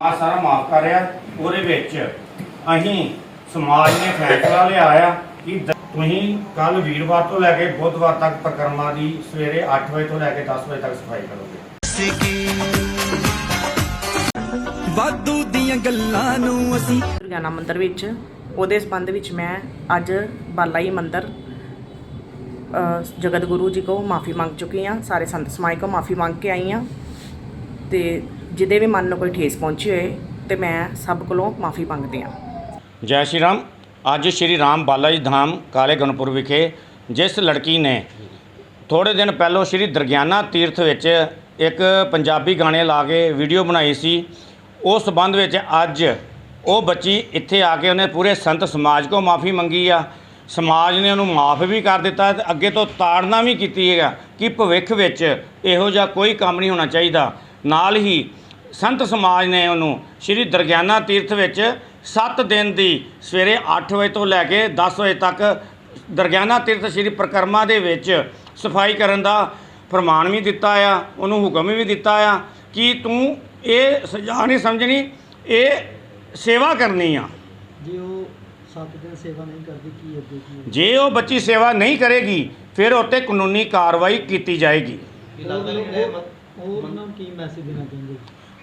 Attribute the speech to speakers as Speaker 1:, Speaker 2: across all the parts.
Speaker 1: ਆ ਸਾਰਾ ਮਾਫ ਕਰ ਰਿਹਾ। ਉਹਦੇ ਵਿੱਚ ਅਸੀਂ ਸਮਾਜ ਨੇ ਫੈਸਲਾ ਲਿਆ ਆ ਕਿ ਤੁਸੀਂ ਕੱਲ ਵੀਰਵਾਰ ਤੋਂ ਲੈ ਕੇ ਬੁੱਧਵਾਰ ਤੱਕ ਪ੍ਰਕਰਮਾਂ ਦੀ ਸਵੇਰੇ 8 ਵਜੇ ਤੋਂ ਲੈ ਕੇ 10 ਵਜੇ ਤੱਕ ਸਫ਼ਾਈ ਕਰੋਗੇ।
Speaker 2: ਵਾਧੂ ਦੀਆਂ ਗੱਲਾਂ ਨੂੰ ਅਸੀਂ
Speaker 3: ਦੁਰਗਿਆਨਾ ਮੰਦਿਰ ਵਿੱਚ ਉਹਦੇ ਸੰਬੰਧ ਵਿੱਚ ਮੈਂ ਅੱਜ ਬਾਲਾਈ ਮੰਦਿਰ ਜਗਤ ਗੁਰੂ ਜੀ ਕੋ ਮਾਫੀ ਮੰਗ ਚੁੱਕੀ ਹਾਂ ਸਾਰੇ ਸੰਤ ਸਮਾਜ ਕੋ ਮਾਫੀ ਮੰਗ ਕੇ ਆਈ ਹਾਂ। ਤੇ ਜਿਹਦੇ ਵੀ ਮਨ ਨੂੰ ਕੋਈ ਠੇਸ ਪਹੁੰਚੀ ਹੋਏ ਤੇ ਮੈਂ ਸਭ ਕੋਲੋਂ ਮਾਫੀ ਮੰਗਦੀ ਹਾਂ।
Speaker 1: ਜੈ ਸ਼੍ਰੀ ਰਾਮ। ਅੱਜ ਸ਼੍ਰੀ ਰਾਮ ਬਾਲਾ ਜੀ ਧਾਮ ਕਾਲੇ ਗਣਪੁਰ ਵਿਖੇ ਜਿਸ ਲੜਕੀ ਨੇ ਥੋੜੇ ਦਿਨ ਪਹਿਲਾਂ ਸ਼੍ਰੀ ਦਰਗਿਆਨਾ ਤੀਰਥ ਵਿੱਚ ਇੱਕ ਪੰਜਾਬੀ ਗਾਣੇ ਲਾ ਕੇ ਵੀਡੀਓ ਬਣਾਈ ਸੀ, ਉਸ ਸਬੰਧ ਵਿੱਚ ਅੱਜ ਉਹ ਬੱਚੀ ਇੱਥੇ ਆ ਕੇ ਉਹਨੇ ਪੂਰੇ ਸੰਤ ਸਮਾਜ ਕੋ ਮਾਫੀ ਮੰਗੀ ਆ। ਸਮਾਜ ਨੇ ਉਹਨੂੰ ਮਾਫ ਵੀ ਕਰ ਦਿੱਤਾ ਤੇ ਅੱਗੇ ਤੋਂ ਤਾੜਨਾ ਵੀ ਕੀਤੀ ਹੈਗਾ ਕਿ ਭਵਿੱਖ ਵਿੱਚ ਇਹੋ ਜਿਹਾ ਕੋਈ ਕੰਮ ਨਹੀਂ ਹੋਣਾ ਚਾਹੀਦਾ। ਨਾਲ ਹੀ ਸੰਤ ਸਮਾਜ ਨੇ ਉਹਨੂੰ ਸ਼੍ਰੀ ਦਰਗਿਆਨਾ ਤੀਰਥ ਵਿੱਚ 7 ਦਿਨ ਦੀ ਸਵੇਰੇ 8 ਵਜੇ ਤੋਂ ਲੈ ਕੇ 10 ਵਜੇ ਤੱਕ ਦਰਗਿਆਨਾ ਤੀਰਥ ਸ਼੍ਰੀ ਪ੍ਰਕਰਮਾ ਦੇ ਵਿੱਚ ਸਫ਼ਾਈ ਕਰਨ ਦਾ ਫਰਮਾਨ ਵੀ ਦਿੱਤਾ ਆ ਉਹਨੂੰ ਹੁਕਮ ਵੀ ਦਿੱਤਾ ਆ ਕਿ ਤੂੰ ਇਹ ਸਜ਼ਾ ਨਹੀਂ ਸਮਝਣੀ ਇਹ ਸੇਵਾ ਕਰਨੀ ਆ
Speaker 4: ਜੇ ਉਹ 7 ਦਿਨ ਸੇਵਾ ਨਹੀਂ ਕਰਦੀ ਕੀ ਅੱਗੇ ਕੀ?
Speaker 1: ਜੇ ਉਹ ਬੱਚੀ ਸੇਵਾ ਨਹੀਂ ਕਰੇਗੀ ਫਿਰ ਉੱਤੇ ਕਾਨੂੰਨੀ ਕਾਰਵਾਈ ਕੀਤੀ ਜਾਏਗੀ
Speaker 4: ਉਹ ਉਹਨਾਂ ਨੂੰ ਕੀ ਮੈਸੇਜ ਦੇਣਾ ਚਾਹੁੰਦੇ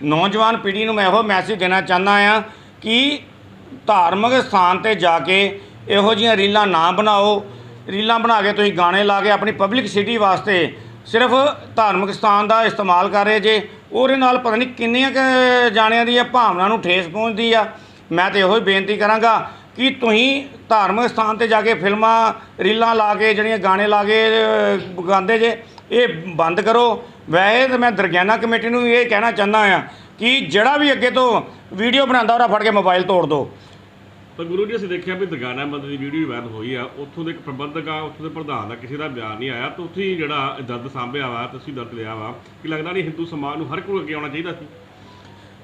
Speaker 1: ਨੌਜਵਾਨ ਪੀੜ੍ਹੀ ਨੂੰ ਮੈਂ ਇਹੋ ਮੈਸੇਜ ਦੇਣਾ ਚਾਹੁੰਦਾ ਆ ਕਿ ਧਾਰਮਿਕ ਸਥਾਨ ਤੇ ਜਾ ਕੇ ਇਹੋ ਜਿਹੀਆਂ ਰੀਲਾਂ ਨਾ ਬਣਾਓ। ਰੀਲਾਂ ਬਣਾ ਕੇ ਤੁਸੀਂ ਗਾਣੇ ਲਾ ਕੇ ਆਪਣੀ ਪਬਲਿਕ ਸਿਟੀ ਵਾਸਤੇ ਸਿਰਫ ਧਾਰਮਿਕ ਸਥਾਨ ਦਾ ਇਸਤੇਮਾਲ ਕਰ ਰਹੇ ਜੇ ਉਹਦੇ ਨਾਲ ਪਤਾ ਨਹੀਂ ਕਿੰਨੀਆਂ ਕੁ ਜਾਣਿਆਂ ਦੀ ਇਹ ਭਾਵਨਾ ਨੂੰ ਠੇਸ ਪਹੁੰਚਦੀ ਆ। ਮੈਂ ਤੇ ਇਹੋ ਹੀ ਬੇਨਤੀ ਕਰਾਂਗਾ ਕਿ ਤੁਸੀਂ ਧਾਰਮਿਕ ਸਥਾਨ ਤੇ ਜਾ ਕੇ ਫਿਲਮਾਂ ਰੀਲਾਂ ਲਾ ਕੇ ਜਿਹੜੀਆਂ ਗਾਣੇ ਲਾ ਕੇ ਅਹ, ਗਾਉਂਦੇ ਜੇ ਇਹ ਬੰਦ ਕਰੋ। ਵੈਸੇ ਤਾਂ ਮੈਂ ਦਰਗਿਆਨਾ ਕਮੇਟੀ ਨੂੰ ਵੀ ਇਹ ਕਹਿਣਾ ਚਾਹੁੰਦਾ ਆ ਕਿ ਜਿਹੜਾ ਵੀ ਅੱਗੇ ਤੋਂ ਵੀਡੀਓ ਬਣਾਉਂਦਾ ਉਹਦਾ ਫੜ ਕੇ ਮੋਬਾਈਲ ਤੋੜ ਦਿਓ
Speaker 5: ਪਰ ਗੁਰੂ ਜੀ ਅਸੀਂ ਦੇਖਿਆ ਵੀ ਦਰਗਾਨਾ ਮੰਦਰ ਦੀ ਵੀਡੀਓ ਵਾਇਰਲ ਹੋਈ ਆ। ਉੱਥੋਂ ਦੇ ਇੱਕ ਪ੍ਰਬੰਧਕ ਆ ਉੱਥੋਂ ਦੇ ਪ੍ਰਧਾਨ ਦਾ ਕਿਸੇ ਦਾ ਬਿਆਨ ਨਹੀਂ ਆਇਆ। ਤੇ ਉੱਥੇ ਹੀ ਜਿਹੜਾ ਦਰਦ ਸਾਂਭਿਆ ਵਾ ਤੁਸੀਂ ਦਰਦ ਲਿਆ ਵਾ ਕਿ ਲੱਗਦਾ ਨਹੀਂ ਹਿੰਦੂ ਸਮਾਜ ਨੂੰ ਹਰ ਕੋਈ ਅੱਗੇ ਆਉਣਾ ਚਾਹੀਦਾ ਸੀ?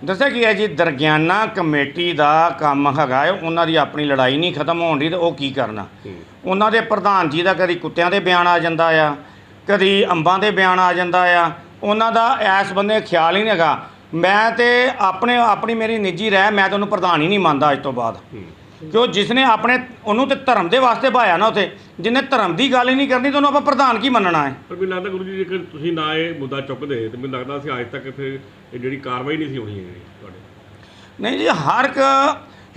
Speaker 1: ਦੱਸਿਆ ਕੀ ਹੈ ਜੀ ਦਰਗਿਆਨਾ ਕਮੇਟੀ ਦਾ ਕੰਮ ਹੈਗਾ ਹੈ ਉਹਨਾਂ ਦੀ ਆਪਣੀ ਲੜਾਈ ਨਹੀਂ ਖਤਮ ਹੋਣ ਦੀ ਤੇ ਉਹ ਕੀ ਕਰਨਾ? ਉਹਨਾਂ ਦੇ ਪ੍ਰਧਾਨ ਜੀ ਦਾ ਕਦੀ ਕੁੱਤਿਆਂ ਦੇ ਬਿਆਨ ਆ ਜਾਂਦਾ ਆ। ਕਦੀ ਅੰਬਾਂ ਦੇ ਬਿਆਨ ਆ ਜਾਂਦਾ ਆ ਉਹਨਾਂ ਦਾ ਐਸ ਬੰਦੇ ਖਿਆਲ ਹੀ ਨਹੀਂ ਹੈਗਾ। ਮੈਂ ਤੇ ਆਪਣੇ ਆਪਣੀ ਮੇਰੀ ਨਿੱਜੀ ਰਹਿ ਮੈਂ ਤਾਂ ਉਹਨੂੰ ਪ੍ਰਧਾਨ ਹੀ ਨਹੀਂ ਮੰਨਦਾ ਅੱਜ ਤੋਂ ਬਾਅਦ। ਕਿਉਂ ਜਿਸ ਨੇ ਆਪਣੇ ਉਹਨੂੰ ਤੇ ਧਰਮ ਦੇ ਵਾਸਤੇ ਭਾਇਆ ਨਾ ਉਥੇ ਜਿਹਨੇ ਧਰਮ ਦੀ ਗੱਲ ਹੀ ਨਹੀਂ ਕਰਨੀ ਤਾਂ ਉਹਨੂੰ ਆਪਾਂ ਪ੍ਰਧਾਨ ਕੀ ਮੰਨਣਾ ਹੈ?
Speaker 5: ਪਰ ਮੈਨੂੰ ਲੱਗਦਾ ਗੁਰੂ ਜੀ ਜੇਕਰ ਤੁਸੀਂ ਨਾ ਇਹ ਮੁੱਦਾ ਚੁੱਕਦੇ ਤੇ ਮੈਨੂੰ ਲੱਗਦਾ ਸੀ ਅੱਜ ਤੱਕ ਫਿਰ ਇਹ ਜਿਹੜੀ ਕਾਰਵਾਈ ਨਹੀਂ ਸੀ ਹੋਣੀ ਹੈਗੀ ਤੁਹਾਡੇ।
Speaker 1: ਨਹੀਂ ਜੀ ਹਰ ਇੱਕ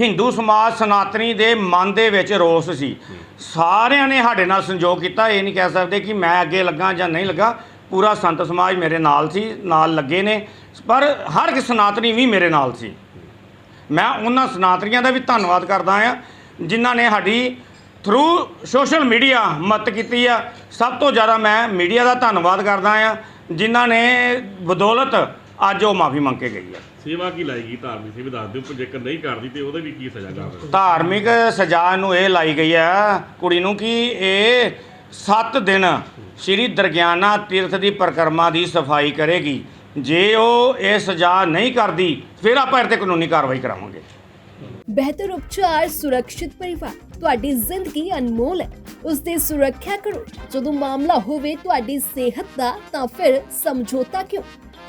Speaker 1: ਹਿੰਦੂ ਸਮਾਜ ਸਨਾਤਨੀ ਦੇ ਮਨ ਦੇ ਵਿੱਚ ਰੋਸ ਸੀ। ਸਾਰਿਆਂ ਨੇ ਸਾਡੇ ਨਾਲ ਸੰਯੋਗ ਕੀਤਾ, ਇਹ ਨਹੀਂ ਕਹਿ ਸਕਦੇ ਕਿ ਮੈਂ ਅੱਗੇ ਲੱਗਾ ਜਾਂ ਨਹੀਂ ਲੱਗਾ। ਪੂਰਾ ਸੰਤ ਸਮਾਜ ਮੇਰੇ ਨਾਲ ਸੀ, ਨਾਲ ਲੱਗੇ ਨੇ, ਪਰ ਹਰ ਇੱਕ ਸਨਾਤਨੀ ਵੀ ਮੇਰੇ ਨਾਲ ਸੀ। ਮੈਂ ਉਹਨਾਂ ਸਨਾਤਨੀਆਂ ਦਾ ਵੀ ਧੰਨਵਾਦ ਕਰਦਾ ਆ ਜਿਨ੍ਹਾਂ ਨੇ ਸਾਡੀ ਥਰੂ ਸੋਸ਼ਲ ਮੀਡੀਆ ਮਦਦ ਕੀਤੀ ਆ। ਸਭ ਤੋਂ ਜ਼ਿਆਦਾ ਮੈਂ ਮੀਡੀਆ ਦਾ ਧੰਨਵਾਦ ਕਰਦਾ ਆ ਜਿਨ੍ਹਾਂ ਨੇ ਬਦੌਲਤ ਅੱਜ ਉਹ ਮਾਫੀ ਮੰਗ ਕੇ ਗਈ ਆ।
Speaker 5: ਸੇਵਾ ਕੀ ਲਾਏਗੀ ਧਾਰਮਿਕ ਸੇਵਾ ਦੱਸ ਦਿਓ ਪਰ ਜੇਕਰ ਨਹੀਂ ਕਰਦੀ ਤੇ ਉਹਦੇ ਵੀ ਕੀ ਸਜ਼ਾ ਜਾਵੇ?
Speaker 1: ਧਾਰਮਿਕ ਸਜ਼ਾ ਨੂੰ ਇਹ ਲਾਈ ਗਈ ਆ ਕੁੜੀ ਨੂੰ ਕਿ ਇਹ 7 ਦਿਨ ਸ਼੍ਰੀ ਦਰਗਿਆਨਾ ਤੀਰਥ ਦੀ ਪਰਿਕਰਮਾ ਦੀ ਸਫ਼ਾਈ ਕਰੇਗੀ। ਜੇ ਉਹ ਇਹ ਸਜ਼ਾ ਨਹੀਂ ਕਰਦੀ ਫਿਰ ਆਪਾਂ ਇਹ ਤੇ ਕਾਨੂੰਨੀ ਕਾਰਵਾਈ ਕਰਾਵਾਂਗੇ।
Speaker 6: ਬਿਹਤਰ ਉਪਚਾਰ ਸੁਰੱਖਿਅਤ ਪਰਿਵਾਰ ਤੁਹਾਡੀ ਜ਼ਿੰਦਗੀ ਅਨਮੋਲ ਹੈ। ਉਸ ਦੀ ਸੁਰੱਖਿਆ ਕਰੋ ਜਦੋਂ ਮਾਮਲਾ ਹੋਵੇ ਤੁਹਾਡੀ ਸਿਹਤ ਦਾ ਤਾਂ ਫਿਰ ਸਮਝੌਤਾ ਕਿਉਂ?